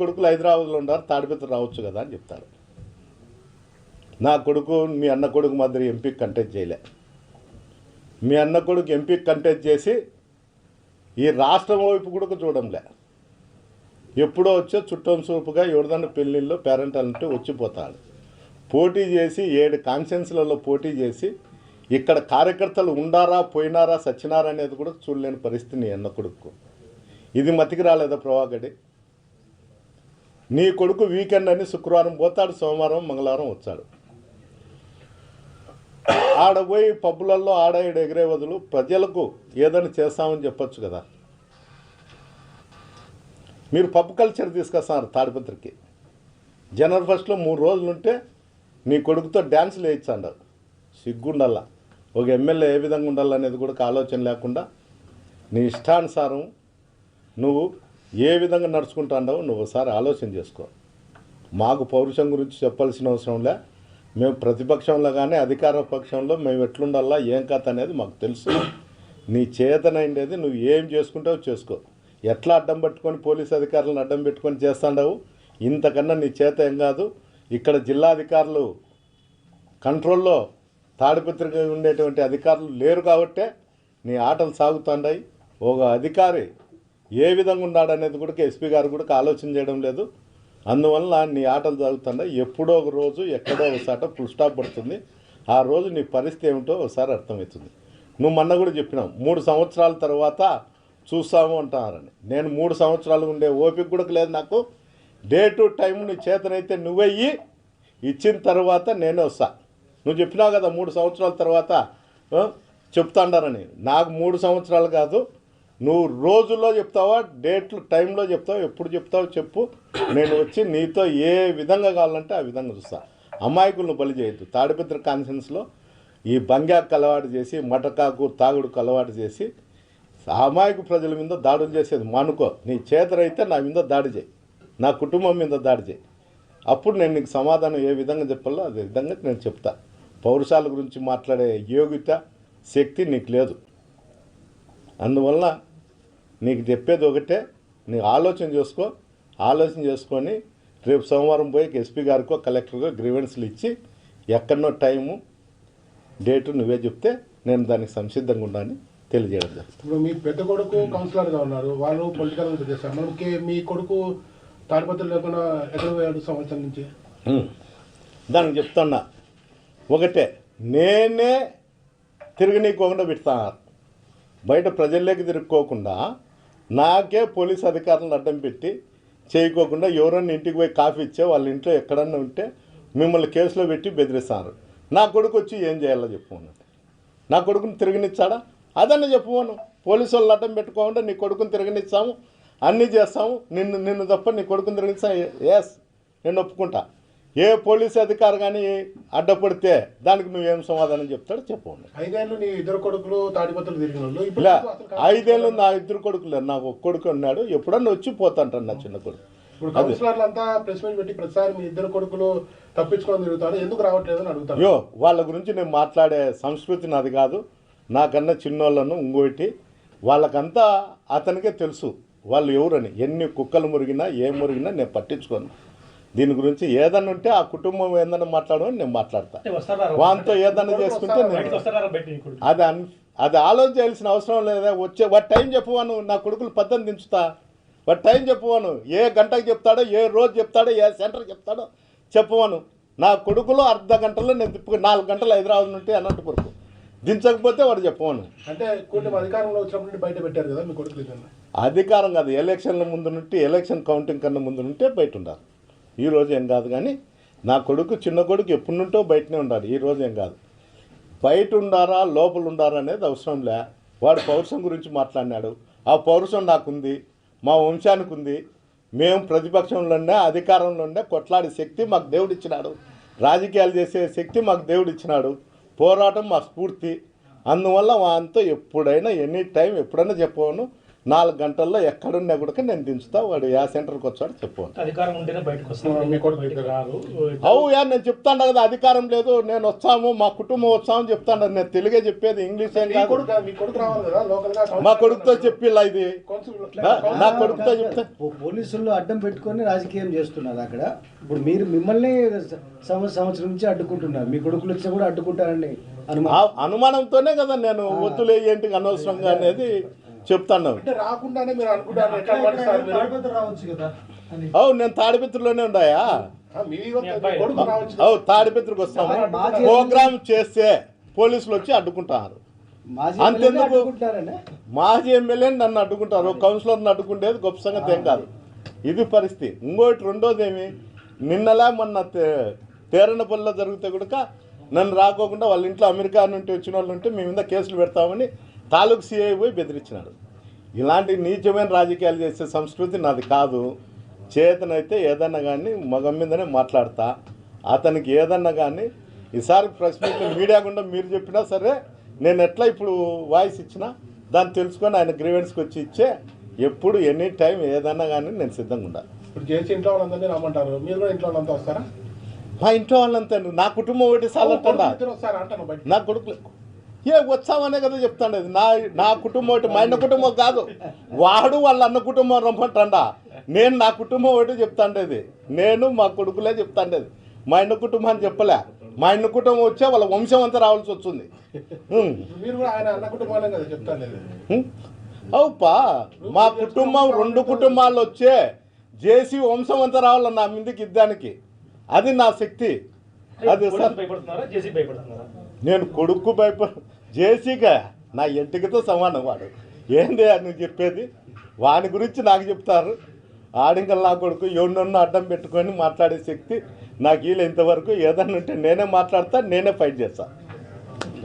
కొడుకులు హైదరాబాద్లో ఉన్నారు తాడిపత్రి రావచ్చు కదా అని చెప్తారు. నా కొడుకు మీ అన్న కొడుకు మాదిరి ఎంపీ కంటెస్ట్ చేయలే. మీ అన్న కొడుకు ఎంపీ కంటెస్ట్ చేసి ఈ రాష్ట్రం వైపు కూడా చూడంలే. ఎప్పుడో వచ్చే చుట్టం చూపుగా ఎవరిదన్న పెళ్ళిళ్ళు పేరెంట్ అంటే వచ్చిపోతాడు. పోటీ చేసి ఏడు కాన్ఫరెన్స్లలో పోటీ చేసి ఇక్కడ కార్యకర్తలు ఉండారా పోయినారా సచ్చినారా అనేది కూడా చూడలేని పరిస్థితి నీ అన్న కొడుకు. ఇది మతికి రాలేదా ప్రభాకడి నీ కొడుకు వీకెండ్ అని శుక్రవారం పోతాడు సోమవారం మంగళవారం వచ్చాడు. ఆడ పోయి పబ్బులలో ఆడ ఈడ ఎగిరే బదులు ప్రజలకు ఏదైనా చేస్తామని చెప్పొచ్చు కదా. మీరు పబ్ కల్చర్ తీసుకొస్తున్నారు తాడిపత్రికి. జనవరి ఫస్ట్లో మూడు రోజులు ఉంటే నీ కొడుకుతో డ్యాన్సులు వేయించండు సిగ్గుండల్లా ఒక ఎమ్మెల్యే ఏ విధంగా ఉండాలనేది కూడా ఆలోచన లేకుండా నీ ఇష్టానుసారం నువ్వు ఏ విధంగా నడుచుకుంటాండవో నువ్వు ఒకసారి ఆలోచన చేసుకో. మాకు పౌరుషం గురించి చెప్పాల్సిన అవసరం లే. మేము ప్రతిపక్షంలో కానీ అధికార పక్షంలో మేము ఎట్లుండాలా ఏం కథ అనేది మాకు తెలుసు. నీ చేతనైండేది నువ్వు ఏం చేసుకుంటావో చేసుకో. ఎట్లా అడ్డం పెట్టుకొని పోలీస్ అధికారులను అడ్డం పెట్టుకొని చేస్తాండవు? ఇంతకన్నా నీ చేత ఏం కాదు. ఇక్కడ జిల్లా అధికారులు కంట్రోల్లో తాడిపత్రిక ఉండేటువంటి అధికారులు లేరు కాబట్టే నీ ఆటలు సాగుతుండాయి. ఒక అధికారి ఏ విధంగా ఉన్నాడనేది కూడా ఎస్పీ గారు కూడా ఆలోచన చేయడం లేదు. అందువల్ల నీ ఆటలు జరుగుతుండే ఎప్పుడో ఒక రోజు ఎక్కడో ఒకసాట ఫుల్ స్టాప్ పడుతుంది. ఆ రోజు నీ పరిస్థితి ఏమిటో ఒకసారి అర్థమవుతుంది. నువ్వు మొన్న కూడా చెప్పినావు మూడు సంవత్సరాల తర్వాత చూస్తాము అంటున్నారని. నేను మూడు సంవత్సరాలు ఉండే ఓపిక కూడా లేదు నాకు. డే టు టైం నీ చేతనైతే నువ్వెయ్యి ఇచ్చిన తర్వాత నేనే వస్తా. నువ్వు చెప్పినావు కదా మూడు సంవత్సరాల తర్వాత చెప్తాండారని. నాకు మూడు సంవత్సరాలు కాదు నువ్వు రోజుల్లో చెప్తావా డేట్లు టైంలో చెప్తావు ఎప్పుడు చెప్తావో చెప్పు. నేను వచ్చి నీతో ఏ విధంగా కావాలంటే ఆ విధంగా చూస్తా. అమాయకులను బలి చేయొద్దు. తాడిపత్రి కాన్ఫరెన్స్లో ఈ బంగాకు అలవాటు చేసి మటకాకు తాగుడుకు అలవాటు చేసి అమాయకు ప్రజల మీద దాడులు చేసేది మానుకో. నీ చేతరైతే నా మీద దాడి చేయి. నా కుటుంబం మీద దాడి చేయి. అప్పుడు నేను నీకు సమాధానం ఏ విధంగా చెప్పాలో అదే విధంగా నేను చెప్తా. పౌరుషాల గురించి మాట్లాడే యోగ్యత శక్తి నీకు లేదు. అందువల్ల నీకు చెప్పేది ఒకటే నీ ఆలోచన చేసుకో. ఆలోచన చేసుకొని రేపు సోమవారం పోయి ఎస్పీ గారికో కలెక్టర్కో గ్రీవెన్స్లు ఇచ్చి ఎక్కడనో టైము డేటు నువ్వే చెప్తే నేను దానికి సంసిద్ధంగా ఉన్నానని తెలియజేయడం జరుగుతుంది. ఇప్పుడు మీ పెద్ద కొడుకు కౌన్సిలర్గా ఉన్నారు. వాళ్ళు పొలిటికల్ చేస్తారు. మనకి మీ కొడుకు తాడిపత్రులు లేకుండా ఎక్కడ పోయాడు సంవత్సరం నుంచి. దానికి చెప్తున్నా. ఒకటే నేనే తిరగనీకోకుండా పెడతాను బయట ప్రజల్లోకి తిరుక్కోకుండా నాకే పోలీస్ అధికారులను అడ్డం పెట్టి చేయకోకుండా ఎవరన్నా ఇంటికి పోయి కాఫీ ఇచ్చే వాళ్ళ ఇంట్లో ఎక్కడన్నా ఉంటే మిమ్మల్ని కేసులో పెట్టి బెదిరిస్తారు. నా కొడుకు వచ్చి ఏం చేయాలో చెప్పమను నా కొడుకుని తిరగనిచ్చాడా? అదన్న చెప్పుకోను పోలీసు వాళ్ళు అడ్డం పెట్టుకోకుండా నీ కొడుకుని తిరగనిచ్చాము. అన్నీ చేస్తాము. నిన్ను నిన్ను తప్ప నీ కొడుకుని తిరగనిచ్చా ఎస్ నేను ఒప్పుకుంటా. ఏ పోలీసు అధికారి కానీ అడ్డపడితే దానికి నువ్వేం సమాధానం చెప్తాడో చెప్పండి. ఐదేళ్ళు నీ ఇద్దరు కొడుకులు తాడిపత్రులు తిరిగిన. ఐదేళ్ళు నా ఇద్దరు కొడుకులు నాకు ఒక కొడుకు ఉన్నాడు ఎప్పుడన్నా వచ్చి పోతాంటాను నా చిన్న కొడుకు. ఇప్పుడు కౌన్సిలర్లు అంతా ప్రెస్ మీట్ పెట్టి ప్రతిసారి మీ ఇద్దరు కొడుకులు తప్పించుకొని తిరుగుతారు ఎందుకు రావట్లేదు అని అడుగుతారు? యో వాళ్ళ గురించి నేను మాట్లాడే సంస్కృతి నాది కాదు. నాకన్నా చిన్నోళ్ళను ఇంకోటి వాళ్ళకంతా అతనికే తెలుసు. వాళ్ళు ఎవరని? ఎన్ని కుక్కలు మురిగినా ఏం మురిగినా నేను పట్టించుకోను. దీని గురించి ఏదన్నా ఉంటే ఆ కుటుంబం ఏదన్నా మాట్లాడమని నేను మాట్లాడతా. అంటే వస్తారా? వాంతో ఏదన్నా చేసుకుంటే నేను కొడుకు? అది అది ఆలోచించాల్సిన అవసరం లేదా? వచ్చే వాటి టైం చెప్పువాను నా కొడుకులు పద్ధతి దించుతా. వాటి టైం చెప్పువాను ఏ గంటకి చెప్తాడో ఏ రోజు చెప్తాడో ఏ సెంటర్ చెప్తాడో చెప్పువాను నా కొడుకులో అర్ధ గంటలో నేను తిప్పుకు నాలుగు గంటలు హైదరాబాద్ నుండి అనంతపురకు దించకపోతే వాడు చెప్పవాను అంటే కూటమి అధికారంలో వచ్చినప్పటి నుండి బయట పెట్టారు కదా మీ కొడుకులు ఇద్దరిని. అధికారం కాదు ఎలక్షన్ల ముందు నుండి ఎలక్షన్ కౌంటింగ్ కన్నా ముందు నుంటే బయట ఉండాలి. ఈ రోజు ఏం కాదు కానీ నా కొడుకు చిన్న కొడుకు ఎప్పటి నుంటో బయటనే ఉండాలి. ఈ రోజు ఏం కాదు. బయట ఉండారా లోపల ఉండారా అనేది అవసరం లే. వాడు పౌరుషం గురించి మాట్లాడినాడు. ఆ పౌరుషం నాకుంది మా వంశానికి ఉంది మేము ప్రతిపక్షంలోనే అధికారంలోనే కొట్లాడే శక్తి మాకు దేవుడు ఇచ్చినాడు. రాజకీయాలు చేసే శక్తి మాకు దేవుడు ఇచ్చినాడు. పోరాటం మా స్ఫూర్తి. అందువల్ల వాంతో ఎప్పుడైనా ఎనీ టైం ఎప్పుడైనా చెప్పవను. నాలుగు గంటల్లో ఎక్కడున్నా కూడా నేను దించుతా వాడు ఏ సెంటర్కి వచ్చాడో చెప్పు అధికారం ఉంటేనే బయటకు అవు యా నేను చెప్తాను కదా అధికారం లేదు నేను వస్తాము మా కుటుంబం వస్తామని చెప్తాను నేను తెలుగే చెప్పేది ఇంగ్లీష్ ఏం మీ కాదు. కొడుకు మీ కొడుకు రావాలి కదా లోకల్గా మా కొడుకుతో చెప్పిలా ఇది. నా- కొడుకుతో చెప్తా. పో- పోలీసులు అడ్డం పెట్టుకొని రాజకీయం చేస్తున్నారు అక్కడ. ఇప్పుడు మీరు మిమ్మల్ని సంవత్సరం సంవత్సరం నుంచి అడ్డుకుంటున్నారు. మీ కొడుకులు వచ్చి కూడా ఆ అనుమానంతోనే కదా నేను వద్దులే ఏంటి అనవసరంగా అనేది చెప్తాను. అంటే రాకుండానే మీరు అనుకుంటారు ఎట్లా పడిస్తారు మీరు? రావచ్చు కదా అవు నేను తాడిపిత్రులోనే ఉన్నాయా అవు తాడిపిత్రుకు వస్తాము ప్రోగ్రామ్ చేస్తే పోలీసులు వచ్చి అడ్డుకుంటారు. మాజీ అంతెందుకు? మాజీ ఎమ్మెల్యేని నన్ను అడ్డుకుంటారు. కౌన్సిలర్ని అడ్డుకుంటేది గొప్ప సంగతి ఏం కాదు. ఇది పరిస్థితి. ఇంకోటి రెండోది ఏమి? నిన్నలా మొన్న తే- తేరణపల్లిలో జరిగితే కూడా నన్ను రాకోకుండా వాళ్ళ ఇంట్లో అమెరికా నుండి వచ్చిన వాళ్ళు ఉంటే మీ మీద కేసులు పెడతామని తాలూకు సిఐ పోయి బెదిరించినాడు. ఇలాంటి నీచమైన రాజకీయాలు చేసే సంస్కృతి నాది కాదు. చేతనైతే ఏదన్నా కానీ మగం మీదనే మాట్లాడతా. అతనికి ఏదన్నా కానీ ఈసారి ప్రెస్ మీట్ మీడియా గుండా మీరు చెప్పినా సరే నేను ఎట్లా ఇప్పుడు వాయిస్ ఇచ్చినా దాన్ని తెలుసుకొని ఆయన గ్రీవెన్స్కి వచ్చి ఇచ్చే ఎప్పుడు ఎనీ టైం ఏదన్నా కానీ నేను సిద్ధంగా ఉండాలి ఇప్పుడు చేసి ఇంట్లో వాళ్ళందరినీ రమ్మంటారు. మీరు కూడా ఇంట్లో వాళ్ళంతా వస్తారా? మా ఇంట్లో వాళ్ళంతా నా కుటుంబం ఒకటి బయట నా కొడుకులు ఏ వచ్చామనే కదా చెప్తాండేది నా నా కుటుంబం ఒకటి మా అన్న కుటుంబం కాదు. వాడు వాళ్ళ అన్న కుటుంబం రమ్మంటాడా. నేను నా కుటుంబం ఒకటి చెప్తాండేది నేను మా కొడుకులే చెప్తాండేది. మా అన్న కుటుంబాన్ని చెప్పలే. మా అన్న కుటుంబం వచ్చే వాళ్ళ వంశం అంతా రావాల్సి వస్తుంది. హ్మ్. మీరు కూడా ఆయన అన్న కుటుంబాలే కదా చెప్తాను నేను హ్మ్? అవుపా. మా కుటుంబం రెండు కుటుంబాలు వచ్చే జేసీ వంశం అంతా రావాలి నా మీదకి ఇద్దానికి. అది నా శక్తి. అది జేసీ నేను కొడుకు భయప జేసీగా నా ఎంటికతో సమానం వాడు. ఏంది అని చెప్పేది? వాని గురించి నాకు చెప్తారు. ఆడింకల్ నా కొడుకు ఎవరినొన్న అడ్డం పెట్టుకొని మాట్లాడే శక్తి నాకు వీళ్ళు ఇంతవరకు ఏదన్నా ఉంటే నేనే మాట్లాడతా నేనే ఫైట్ చేస్తాను